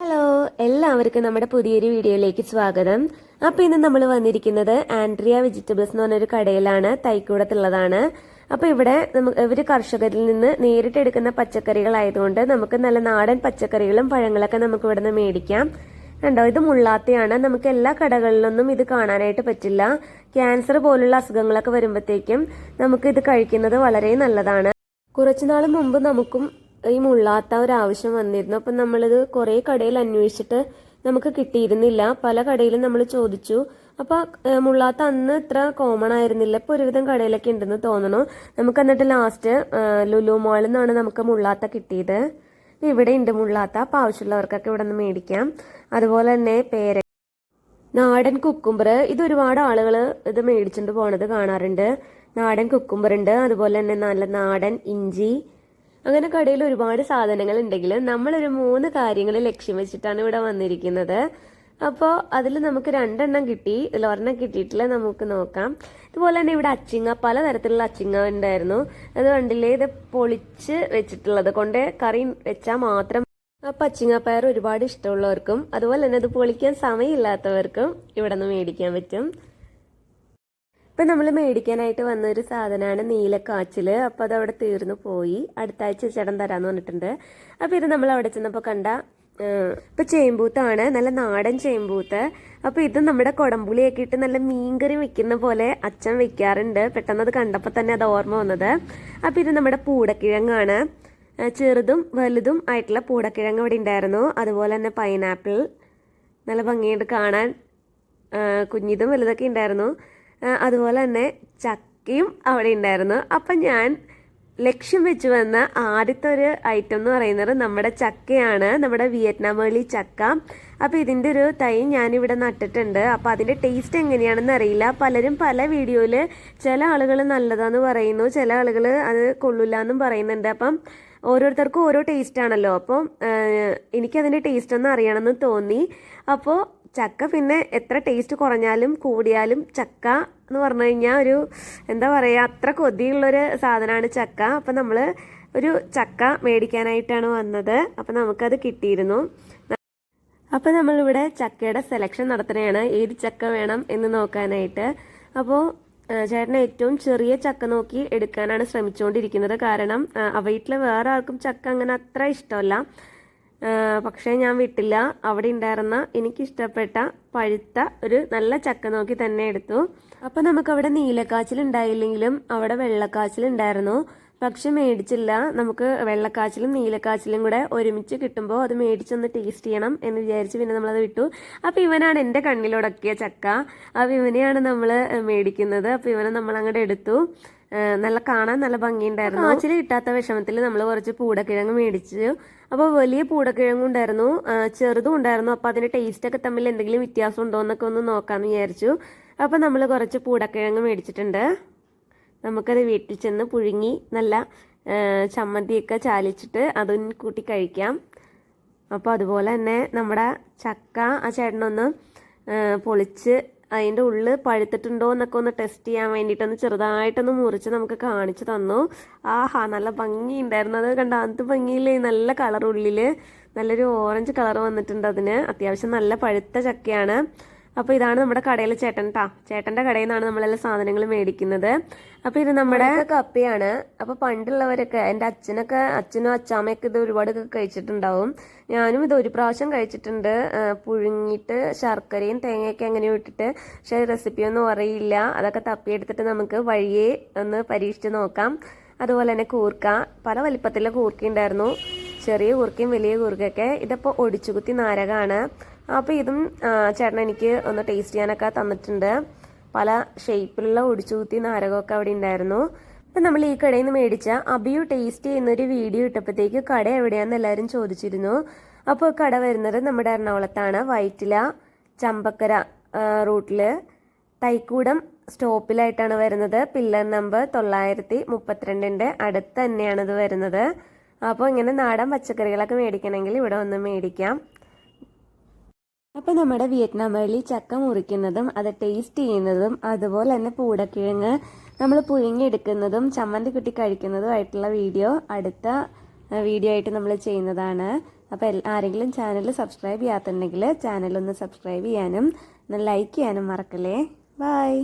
Hello എല്ലാവർക്കും നമ്മുടെ പുതിയൊരു വീഡിയോയിലേക്ക് സ്വാഗതം. അപ്പൊ ഇന്ന് നമ്മൾ വന്നിരിക്കുന്നത് ആൻഡ്രിയ വെജിറ്റബിൾസ് എന്ന് പറഞ്ഞൊരു കടയിലാണ് തൈക്കൂടത്തുള്ളതാണ്. അപ്പൊ ഇവിടെ ഇവർ കർഷകരിൽ നിന്ന് നേരിട്ട് എടുക്കുന്ന പച്ചക്കറികളായതുകൊണ്ട് നമുക്ക് നല്ല നാടൻ പച്ചക്കറികളും പഴങ്ങളൊക്കെ നമുക്ക് ഇവിടെ നിന്ന് മേടിക്കാം. കണ്ടോ ഇത് മുള്ളാത്തയാണ്. നമുക്ക് എല്ലാ കടകളിലൊന്നും ഇത് കാണാനായിട്ട് പറ്റില്ല. ക്യാൻസർ പോലുള്ള അസുഖങ്ങളൊക്കെ വരുമ്പോഴത്തേക്കും നമുക്ക് ഇത് കഴിക്കുന്നത് വളരെ നല്ലതാണ്. കുറച്ചുനാൾ മുമ്പ് നമുക്കും ഈ മുള്ളാത്ത ഒരു ആവശ്യം വന്നിരുന്നു. അപ്പം നമ്മളിത് കുറേ കടയിൽ അന്വേഷിച്ചിട്ട് നമുക്ക് കിട്ടിയിരുന്നില്ല. പല കടയിലും നമ്മൾ ചോദിച്ചു. അപ്പൊ മുള്ളാത്ത അന്ന് ഇത്ര കോമൺ ആയിരുന്നില്ല. ഇപ്പൊ ഒരുവിധം കടയിലൊക്കെ ഉണ്ടെന്ന് തോന്നണു. നമുക്ക് എന്നിട്ട് ലാസ്റ്റ് ലുലു മോളിൽ നിന്നാണ് നമുക്ക് മുള്ളാത്ത കിട്ടിയത്. ഇവിടെ ഉണ്ട് മുള്ളാത്ത. അപ്പൊ ആവശ്യമുള്ളവർക്കൊക്കെ ഇവിടെ നിന്ന് മേടിക്കാം. അതുപോലെ തന്നെ പേര നാടൻ കുക്കുംബർ. ഇത് ഒരുപാട് ആളുകൾ ഇത് മേടിച്ചുകൊണ്ട് പോണത് കാണാറുണ്ട്. നാടൻ കുക്കുംബർ ഉണ്ട്. അതുപോലെ തന്നെ നല്ല നാടൻ ഇഞ്ചി. അങ്ങനെ കടയിൽ ഒരുപാട് സാധനങ്ങൾ ഉണ്ടെങ്കിലും നമ്മളൊരു മൂന്ന് കാര്യങ്ങൾ ലക്ഷ്യം വെച്ചിട്ടാണ് ഇവിടെ വന്നിരിക്കുന്നത്. അപ്പോൾ അതിൽ നമുക്ക് രണ്ടെണ്ണം കിട്ടി. ഒരെണ്ണം കിട്ടിയിട്ടില്ല. നമുക്ക് നോക്കാം. ഇതുപോലെ തന്നെ ഇവിടെ അച്ചിങ്ങ പലതരത്തിലുള്ള അച്ചിങ്ങ ഉണ്ടായിരുന്നു. അത് കണ്ടില്ലേ? ഇത് പൊളിച്ച് വെച്ചിട്ടുള്ളത്. കൊണ്ട് കറി വെച്ചാൽ മാത്രം ആ പച്ചിങ്ങപ്പയർ ഒരുപാട് ഇഷ്ടമുള്ളവർക്കും അതുപോലെ തന്നെ അത് പൊളിക്കാൻ സമയമില്ലാത്തവർക്കും ഇവിടെ നിന്ന് മേടിക്കാൻ പറ്റും. ഇപ്പൊ നമ്മൾ മേടിക്കാനായിട്ട് വന്ന ഒരു സാധനമാണ് നീലക്കാച്ചിൽ അപ്പോൾ അതവിടെ തീർന്നു പോയി. അടുത്ത ആഴ്ച ചേട്ടൻ തരാന്ന് പറഞ്ഞിട്ടുണ്ട്. അപ്പോൾ ഇത് നമ്മൾ അവിടെ ചെന്നപ്പോ കണ്ട ഇപ്പം ചേമ്പൂത്താണ്. നല്ല നാടൻ ചേമ്പൂത്ത്. അപ്പോൾ ഇത് നമ്മുടെ കുടംപുളിയൊക്കെ ഇട്ട് നല്ല മീൻകറി വെക്കുന്ന പോലെ അച്ഛൻ വെക്കാറുണ്ട്. പെട്ടെന്ന് അത് കണ്ടപ്പോൾ തന്നെ അത് ഓർമ്മ വന്നത്. അപ്പൊ ഇത് നമ്മുടെ പൂടക്കിഴങ്ങാണ്. ചെറുതും വലുതും ആയിട്ടുള്ള പൂടക്കിഴങ്ങ് ഇവിടെ ഉണ്ടായിരുന്നു. അതുപോലെ തന്നെ പൈനാപ്പിൾ. നല്ല ഭംഗിയായിട്ട് കാണാൻ. കുഞ്ഞിതും വലുതൊക്കെ ഉണ്ടായിരുന്നു. അതുപോലെ തന്നെ ചക്കയും അവിടെ ഉണ്ടായിരുന്നു. അപ്പം ഞാൻ ലക്ഷ്യം വെച്ച് വന്ന ആദ്യത്തെ ഒരു ഐറ്റം എന്ന് പറയുന്നത് നമ്മുടെ ചക്കയാണ് നമ്മുടെ വിയറ്റ്നാം വേളി ചക്ക. അപ്പോൾ ഇതിന്റെ ഒരു തൈ ഞാനിവിടെ നട്ടിട്ടുണ്ട്. അപ്പോൾ അതിന്റെ ടേസ്റ്റ് എങ്ങനെയാണെന്ന് അറിയില്ല. പലരും പല വീഡിയോയിൽ ചില ആളുകൾ നല്ലതാന്ന് പറയുന്നു ചില ആളുകൾ അത് കൊള്ളില്ല എന്നും പറയുന്നുണ്ട്. അപ്പം ഓരോരുത്തർക്കും ഓരോ ടേസ്റ്റ് ആണല്ലോ. അപ്പം എനിക്കതിന്റെ ടേസ്റ്റ് ഒന്ന് അറിയണമെന്ന് തോന്നി. അപ്പോൾ ചക്ക പിന്നെ എത്ര ടേസ്റ്റ് കുറഞ്ഞാലും കൂടിയാലും ചക്ക എന്ന് പറഞ്ഞു കഴിഞ്ഞാൽ ഒരു എന്താ പറയുക അത്ര കൊതിയുള്ളൊരു സാധനമാണ് ചക്ക. അപ്പം നമ്മൾ ഒരു ചക്ക മേടിക്കാനായിട്ടാണ് വന്നത്. അപ്പം നമുക്കത് കിട്ടിയിരുന്നു. അപ്പം നമ്മളിവിടെ ചക്കയുടെ സെലക്ഷൻ നടത്തുകയാണ് ഏത് ചക്ക വേണം എന്ന് നോക്കാനായിട്ട്. അപ്പോൾ ചേട്ടൻ ഏറ്റവും ചെറിയ ചക്ക നോക്കി എടുക്കാനാണ് ശ്രമിച്ചുകൊണ്ടിരിക്കുന്നത്. കാരണം വീട്ടിൽ വേറെ ആർക്കും ചക്ക അങ്ങനെ അത്ര ഇഷ്ടമല്ല. പക്ഷേ ഞാൻ വിട്ടില്ല. അവിടെ ഉണ്ടായിരുന്ന എനിക്കിഷ്ടപ്പെട്ട പഴുത്ത ഒരു നല്ല ചക്ക നോക്കി തന്നെ എടുത്തു. അപ്പോൾ നമുക്കവിടെ നീലക്കാച്ചിൽ ഉണ്ടായില്ലെങ്കിലും അവിടെ വെള്ളക്കാച്ചിൽ ഉണ്ടായിരുന്നു. പക്ഷെ മേടിച്ചില്ല. നമുക്ക് വെള്ളക്കാച്ചിലും നീലക്കാച്ചിലും കൂടെ ഒരുമിച്ച് കിട്ടുമ്പോൾ അത് മേടിച്ചൊന്ന് ടേസ്റ്റ് ചെയ്യണം എന്ന് വിചാരിച്ച് പിന്നെ നമ്മളത് വിട്ടു. അപ്പോൾ ഇവനാണ് എന്റെ കണ്ണിലുടക്കിയ ചക്ക. അപ്പോൾ ഇവനെയാണ് നമ്മൾ മേടിക്കുന്നത്. അപ്പോൾ ഇവനെ നമ്മൾ അങ്ങോട്ട് എടുത്തു. നല്ല കാണാൻ നല്ല ഭംഗിയുണ്ടായിരുന്നു. കാച്ചിൽ കിട്ടാത്ത വിഷമത്തിൽ നമ്മൾ കുറച്ച് പൂടക്കിഴങ്ങ് മേടിച്ചു അപ്പോൾ വലിയ പൂടക്കിഴങ്ങും ഉണ്ടായിരുന്നു. ചെറുതും ഉണ്ടായിരുന്നു. അപ്പോൾ അതിന്റെ ടേസ്റ്റ് ഒക്കെ തമ്മിൽ എന്തെങ്കിലും വ്യത്യാസം ഉണ്ടോ എന്നൊക്കെ ഒന്ന് നോക്കാമെന്ന് വിചാരിച്ചു. അപ്പോൾ നമ്മൾ കുറച്ച് പൂടക്കിഴങ്ങ് മേടിച്ചിട്ടുണ്ട്. നമുക്കത് വീട്ടിൽ ചെന്ന് പുഴുങ്ങി നല്ല ചമ്മന്തിയൊക്കെ ചാലിച്ചിട്ട് അതും കൂട്ടി കഴിക്കാം. അപ്പോൾ അതുപോലെ തന്നെ നമ്മുടെ ചക്ക ആ ചേട്ടനൊന്ന് പൊളിച്ച് അതിന്റെ ഉള്ളിൽ പഴുത്തിട്ടുണ്ടോ എന്നൊക്കെ ഒന്ന് ടെസ്റ്റ് ചെയ്യാൻ വേണ്ടിയിട്ടൊന്ന് ചെറുതായിട്ടൊന്ന് മുറിച്ച് നമുക്ക് കാണിച്ചു തന്നു. ആഹാ നല്ല ഭംഗി ഉണ്ടായിരുന്നു അത് കണ്ട? അത് ഭംഗിയില്ലേ? നല്ല കളർ ഉള്ളിൽ നല്ലൊരു ഓറഞ്ച് കളർ വന്നിട്ടുണ്ട് അതിന്. അത്യാവശ്യം നല്ല പഴുത്ത ചക്കയാണ്. അപ്പോൾ ഇതാണ് നമ്മുടെ കടയിലെ ചേട്ടൻ ട്ടാ. ചേട്ടന്റെ കടയിൽ നിന്നാണ് നമ്മളെല്ലാം സാധനങ്ങൾ മേടിക്കുന്നത്. അപ്പോൾ ഇത് നമ്മുടെ കപ്പയാണ്. അപ്പോൾ പണ്ടുള്ളവരൊക്കെ എന്റെ അച്ഛനൊക്കെ അച്ഛനും അച്ചാമ്മയൊക്കെ ഇത് ഒരുപാട് കഴിച്ചിട്ടുണ്ടാവും. ഞാനും ഇത് ഒരു പ്രാവശ്യം കഴിച്ചിട്ടുണ്ട്. പുഴുങ്ങിയിട്ട് ശർക്കരയും തേങ്ങയൊക്കെ അങ്ങനെ ഇട്ടിട്ട്. പക്ഷേ റെസിപ്പിയൊന്നും അറിയില്ല. അതൊക്കെ തപ്പിയെടുത്തിട്ട് നമുക്ക് വഴിയെ ഒന്ന് പരീക്ഷിച്ച് നോക്കാം. അതുപോലെ തന്നെ കൂർക്ക. പല വലിപ്പത്തിലെ കൂർക്ക ഉണ്ടായിരുന്നു ചെറിയ കൂർക്കയും വലിയ കൂർക്കയൊക്കെ. ഇതിപ്പോൾ ഒടിച്ചുകുത്തി നാരകമാണ് അപ്പോൾ ഇതും ചേട്ടൻ എനിക്ക് ഒന്ന് ടേസ്റ്റ് ചെയ്യാനൊക്കെ തന്നിട്ടുണ്ട്. പല ഷേപ്പിലുള്ള ഒടിച്ചുകുത്തി നാരകമൊക്കെ അവിടെ ഉണ്ടായിരുന്നു. അപ്പം നമ്മൾ ഈ കടയിൽ നിന്ന് മേടിച്ച അബിയു ടേസ്റ്റ് ചെയ്യുന്നൊരു വീഡിയോ ഇട്ടപ്പോഴത്തേക്ക് കട എവിടെയാണെന്ന് എല്ലാവരും ചോദിച്ചിരുന്നു. അപ്പോൾ കട വരുന്നത് നമ്മുടെ എറണാകുളത്താണ്. വൈറ്റില ചമ്പക്കര റൂട്ടിൽ തൈക്കൂടം സ്റ്റോപ്പിലായിട്ടാണ് വരുന്നത്. പില്ലർ നമ്പർ തൊള്ളായിരത്തി മുപ്പത്തിരണ്ടിന്റെ അടുത്ത് തന്നെയാണ് ഇത് വരുന്നത്. അപ്പോൾ ഇങ്ങനെ നാടൻ പച്ചക്കറികളൊക്കെ മേടിക്കണമെങ്കിൽ ഇവിടെ വന്ന് മേടിക്കാം. അപ്പോൾ നമ്മുടെ വിയറ്റ്നാം വഴി ചക്ക മുറിക്കുന്നതും അത് ടേസ്റ്റ് ചെയ്യുന്നതും അതുപോലെ തന്നെ പൂടക്കിഴങ്ങ് നമ്മൾ പുഴുങ്ങിയെടുക്കുന്നതും ചമ്മന്തി കുട്ടി കഴിക്കുന്നതും ആയിട്ടുള്ള വീഡിയോ അടുത്ത വീഡിയോ ആയിട്ട് നമ്മൾ ചെയ്യുന്നതാണ്. അപ്പോൾ ആരെങ്കിലും ചാനൽ സബ്സ്ക്രൈബ് ചെയ്യാത്തുണ്ടെങ്കിൽ ചാനൽ ഒന്ന് സബ്സ്ക്രൈബ് ചെയ്യാനും ലൈക്ക് ചെയ്യാനും മറക്കല്ലേ. ബായ്